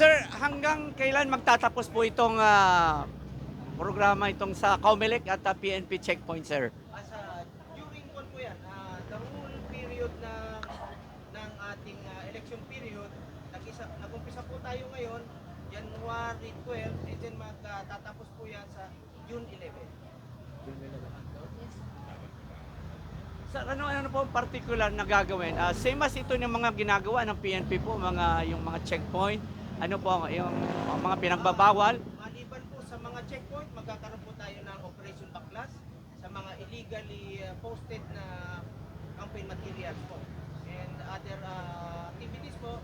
Sir, hanggang kailan magtatapos po itong ah, programa itong sa Comelec at ah, PNP Checkpoint, sir? As a, during kon po yan, ah, the whole period na ng ating ah, election period, nag-isa, nag-umpisa po tayo ngayon, January 12, and then magtatapos po yan sa June 11. Sir, ano ano po ang particular na gagawin? Ah, same as ito ng mga ginagawa ng PNP po, mga yung mga checkpoint, ano po yung mga pinagbabawal. Maliban po sa mga checkpoint, magkakaroon po tayo ng Operation Baklas sa mga illegally ah, posted na campaign materials po. And other ah, activities po,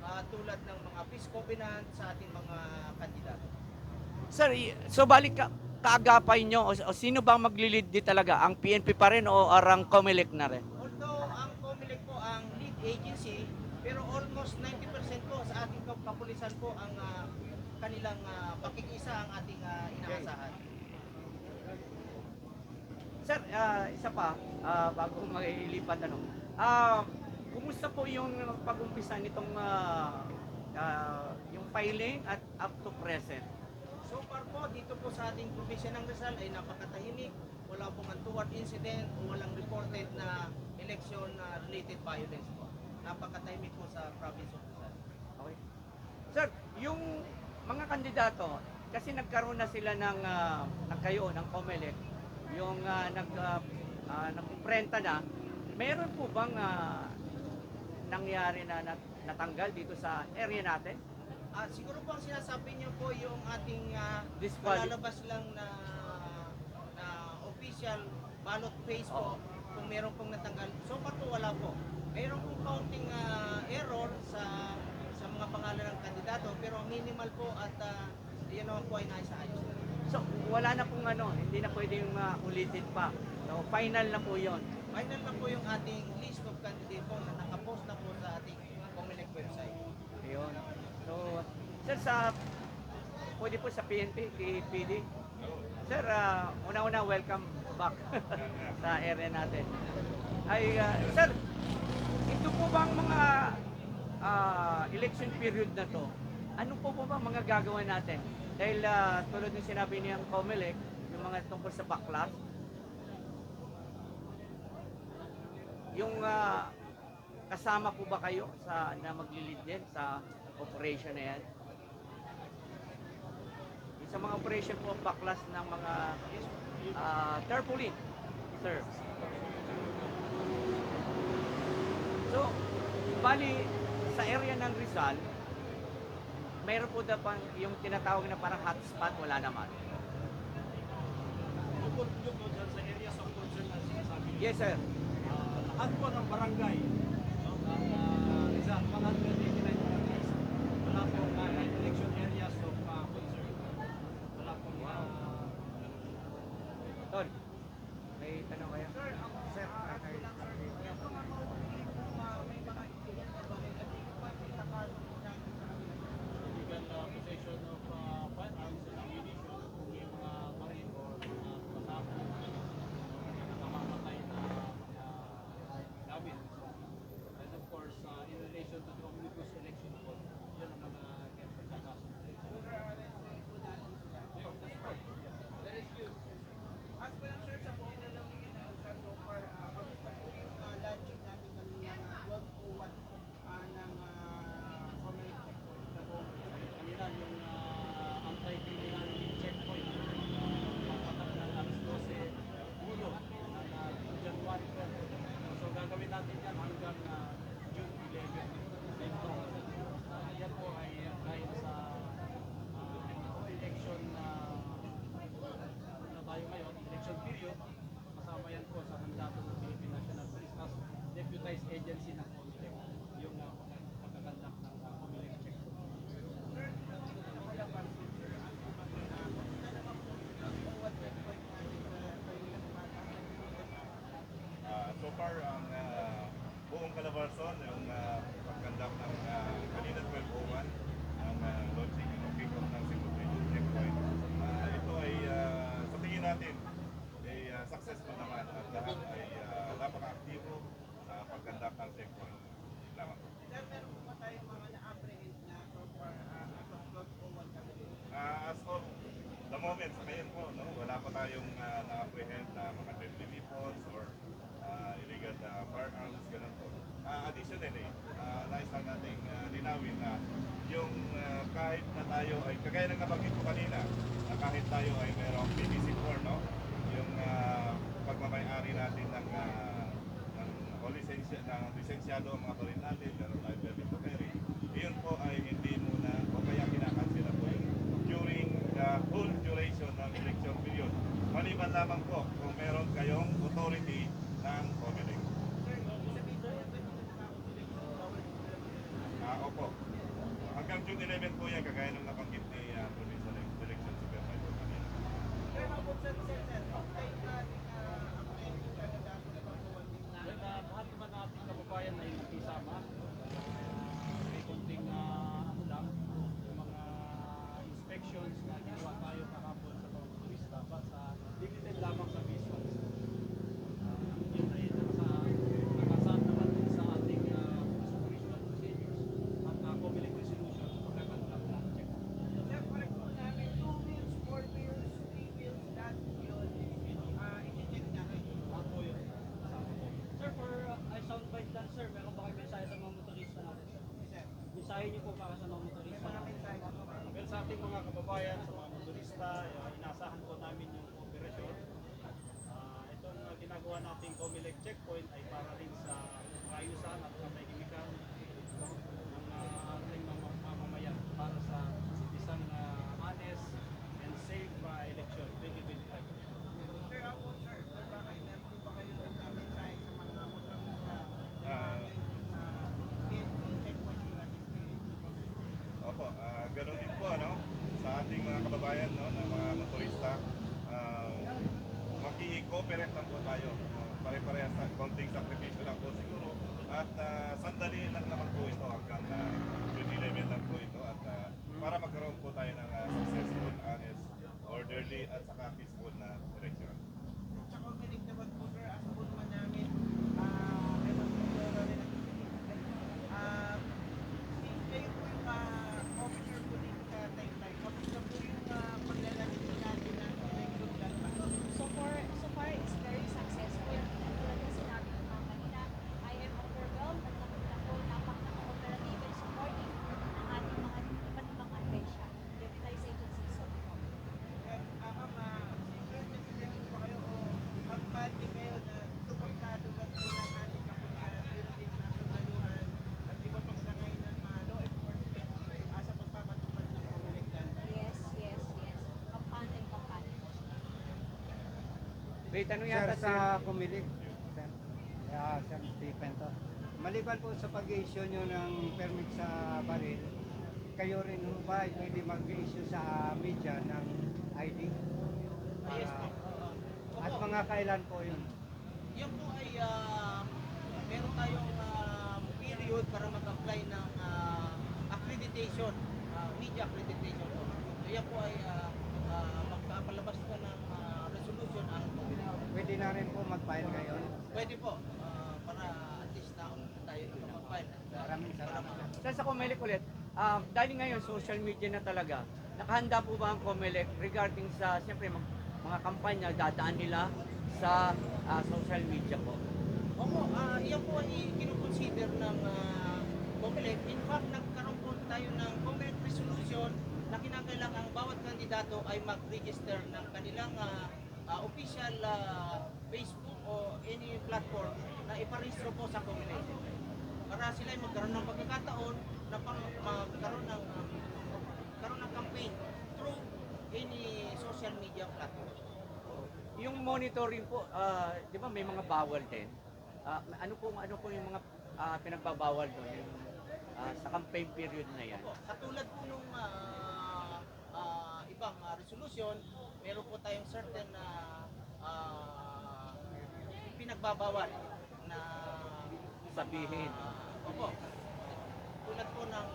ah, tulad ng mga peace covenant sa ating mga kandidato. Sir, so balik ka, kaagapay nyo o, o sino bang maglilid di talaga? Ang PNP pa rin o arang Comelec na rin? Although ang COMELEC po ang lead agency, pero almost 90% po sa ating kapulisan po ang ah, kanilang uh, pakikisa ang ating ah, inaasahan. Sir, ah, isa pa, ah, bago mailipat ano, ah, kumusta po yung pag-umpisa nitong ah, ah, yung filing at up to present? So far po, dito po sa ating probinsya ng Rizal ay napakatahimik. Wala pong untoward incident o walang reported na election na related violence po. Napakatahimik po sa province of Rizal. Okay. Sir, yung mga kandidato, kasi nagkaroon na sila ng, uh, ng kayo, ng COMELEC, yung uh, nag, uh, uh, nagprenta na, meron po bang ah, nangyari na nat- natanggal dito sa area natin? Ah, siguro po ang sinasabi niyo po yung ating uh, lalabas lang na na official ballot phase po Oo. kung meron pong natanggal. So far po wala po. Mayroon pong counting ah, error sa mga pangalan ng kandidato pero minimal po at uh, yun naman po ay naisaayos na. So, wala na pong ano, hindi na pwedeng uh, ulitin pa. So, final na po yon. Final na po yung ating list of candidate po na nakapost na po sa ating Comelec website. Ayun. So, sir, sa, pwede po sa PNP, kay PD. Sir, ah, una-una, welcome back sa area natin. Ay, ah, sir, ito po bang mga election period na to, ano po po ba mga gagawin natin? Dahil ah, tulad ng sinabi niyang Comelec, yung mga tungkol sa backlash, yung ah, kasama po ba kayo sa na maglilid din sa operation na yan? Sa mga operation po backlash ng mga uh, tarpaulin, sir. So, bali sa area ng Rizal, mayroon po dapat yung tinatawag na parang hotspot, wala naman. Tungkol po doon dyan sa areas of concern na sinasabi niyo. Yes, sir. Ah, lahat po ng barangay no, ng uh, Rizal, 189 comments, ngayon po, no? wala pa tayong uh, na-apprehend na mga deadly weapons or uh, illegal uh, firearms, ganun po. Uh, additionally, uh, nais lang nating uh, linawin na yung uh, kahit na tayo ay, kagaya ng nabanggit ko kanina, na kahit tayo ay merong BBC4, no? yung uh, pagmamayari natin ng, uh, ng o ng lisensyado ang mga tulinan, Ah, opo. Hanggang June 11 po yan, kagaya ng nabanggit ni uh, Provincial Election Supervisor kanina. Well, uh, lahat naman ng ating kababayan ay nakisama. Uh, may konting uh, ano lang, yung mga inspections na ginawa tayo kahapon sa mga turista but uh, limited lamang sa visuals. Uh, yun ay nasa, nakasaad naman din sa ating uh, operational procedures at uh, COMELEC resolution sa pagkakandak ng check. Lahat po yun. Kasama po. Sir, for uh, ay soundbite lang sir, meron ba kayo mensahe sa mga motorista natin sir? Mensahe niyo po para sa mga motorista. Well, sa ating mga kababayan, sa mga motorista, uh, inaasahan po namin yung operasyon. Ah, itong uh, ginagawa nating Comelec checkpoint ay para rin sa kaayusan at katahimikan ng uh, ating mga mamamayan para sa isang uh, honest and safe uh, election 2025. Ah, Opo, ah ganun din po ano, sa ating mga kababayan no, na mga motorista, uh, maki-cooperate lang po tayo. Uh, pare-parehas sa konting sakripisyo lang po siguro. At ah, sandali lang naman po ito hanggang uh, June 11 lang po ito. At ah, para magkaroon po tayo ng ah, successful, honest, orderly at saka peaceful na election. So far, so far it's very successful. Tulad ng sinabi ko nga kanina, I am overwhelmed at napak na po napak na cooperative and supportive ng ating mga iba't ibang ahensya, deputized agencies of the government. Yes, yes, yes. Kampanya and kampanya. May tanong Sir, yata sa Kumilig, sir, yeah, sir Stephen to. Maliban po sa pag-issue nyo ng permit sa baril, kayo rin ho ba ay pwede mag-issue sa media ng ID? Yes po. Para- at mga kailan po yun? Yan po ay ah, meron tayong ah, period para mag-apply ng ah, accreditation, ah, media accreditation. So yan po ay uh, magpapalabas po ng ah, Pwede na rin po mag-file ngayon. Pwede po ah, para at least na tayo mag-file. Maraming salamat. Sir, sa Comelec ulit, um, dahil ngayon social media na talaga, nakahanda po ba ang Comelec regarding sa, siyempre, mag- mga kampanya, dadaan nila sa ah, social media po? Opo, ah yan po ay kinukonsider ng uh, COMELEC. In fact, nagkaroon po tayo ng COMELEC resolution na kinakailangan ang bawat kandidato ay mag-register ng kanilang ah, ah, official ah, Facebook o any platform na iparehistro po sa COMELEC. Para sila ay magkaroon ng pagkakataon na pang magkaroon ng um, magkaroon ng campaign through any social media platform. Yung monitoring po, ah, di ba may mga bawal din? Ah, ano po ano po yung mga ah, pinagbabawal doon yung, ah, sa campaign period na yan? Katulad po nung ah, ah, ibang ah, resolution, meron po tayong certain pinagbabawal na Sabihin. ah, opo. Tulad po ng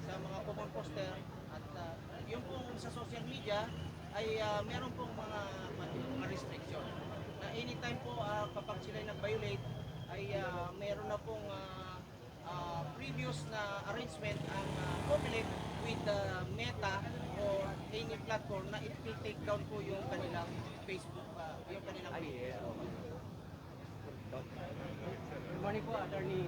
sa mga common poster at ah, yung po sa social media ay ah, meron pong mga mga restriction na anytime po ah, kapag sila nag-violate ay ah, meron na pong ah, ah, previous na arrangement ang uh, Comelec with the Meta o any platform na it will take down po yung kanilang Facebook, ah, yung kanilang Ay, page. yeah. Good morning po, Attorney